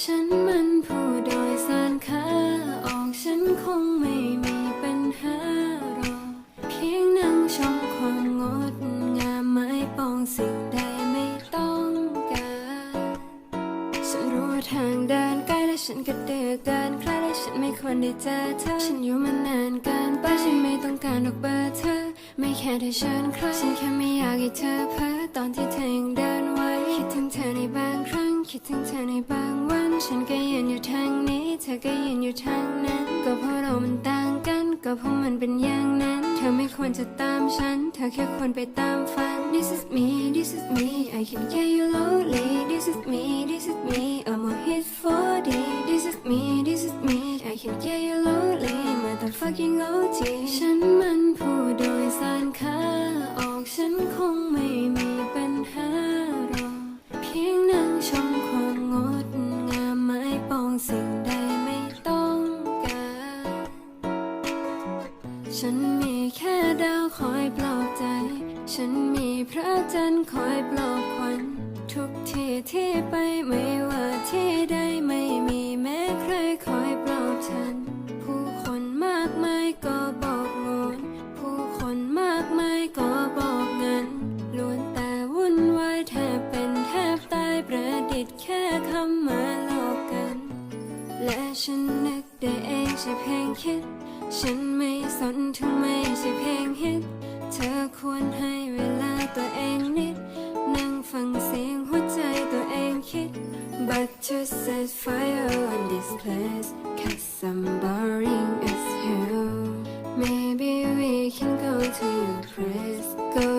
ฉันมันผู้โดยสารขาออกฉันคงไม่มีปัญหารอเพียงนั่งชมความงดงามไม้ปองสิ่งใดไม่ต้องการ ฉันรู้ทางเดินใกล้และฉันก็เดือเกินใกล้และฉันไม่ควรได้เจอเธอ ฉันอยู่มานานเกินไปฉันไม่ต้องการดอกเบอร์เธอ ไม่แค่ได้เชิญใครฉันแค่ไม่อยากให้เธอเพ้อตอนที่เธอยังเดินไว้คิดถึงเธอในบางครั้งคิดถึงเธอในบางวัน ฉันก็ยืนอยู่ทางนี้ เธอก็ยืนอยู่ทางนั้น ก็เพราะเรามันต่างกัน ก็เพราะมันเป็นอย่างนั้น เธอไม่ควรจะตามฉัน เธอแค่ควรไปตามฝัน This is me This is me I can get you lonely This is me This is me I'm a hit for the This is me This is me I can get you lonely Motherfucking OT ฉันมันผู้โดยสารขาออกฉันคงไม่มีปัญหาหรอกเพียง ฉันมีแค่ดาวคอยปลอบใจ ฉันมีพระจันทร์คอยปลอบขวัญ ทุกที่ที่ไปไม่ว่าที่ใดไม่มีแม้ใครคอยปลอบฉัน ผู้คนมากมายก็บอกงนผู้คนมากมายก็บอกงันล้วนแต่วุ่นวายแทบเป็นแทบตายประดิษฐ์แค่คำมาหลอกกัน และฉันนึกได้เองใช่เพลงคิด ฉันไม่สนถึงไม่ใช่เพลงฮิต เธอควรให้เวลาตัวเองนิด นั่งฟังเสียงหัวใจตัวเองคิด But to set fire on this place Cause I'm boring as hell Maybe we can go to your place Go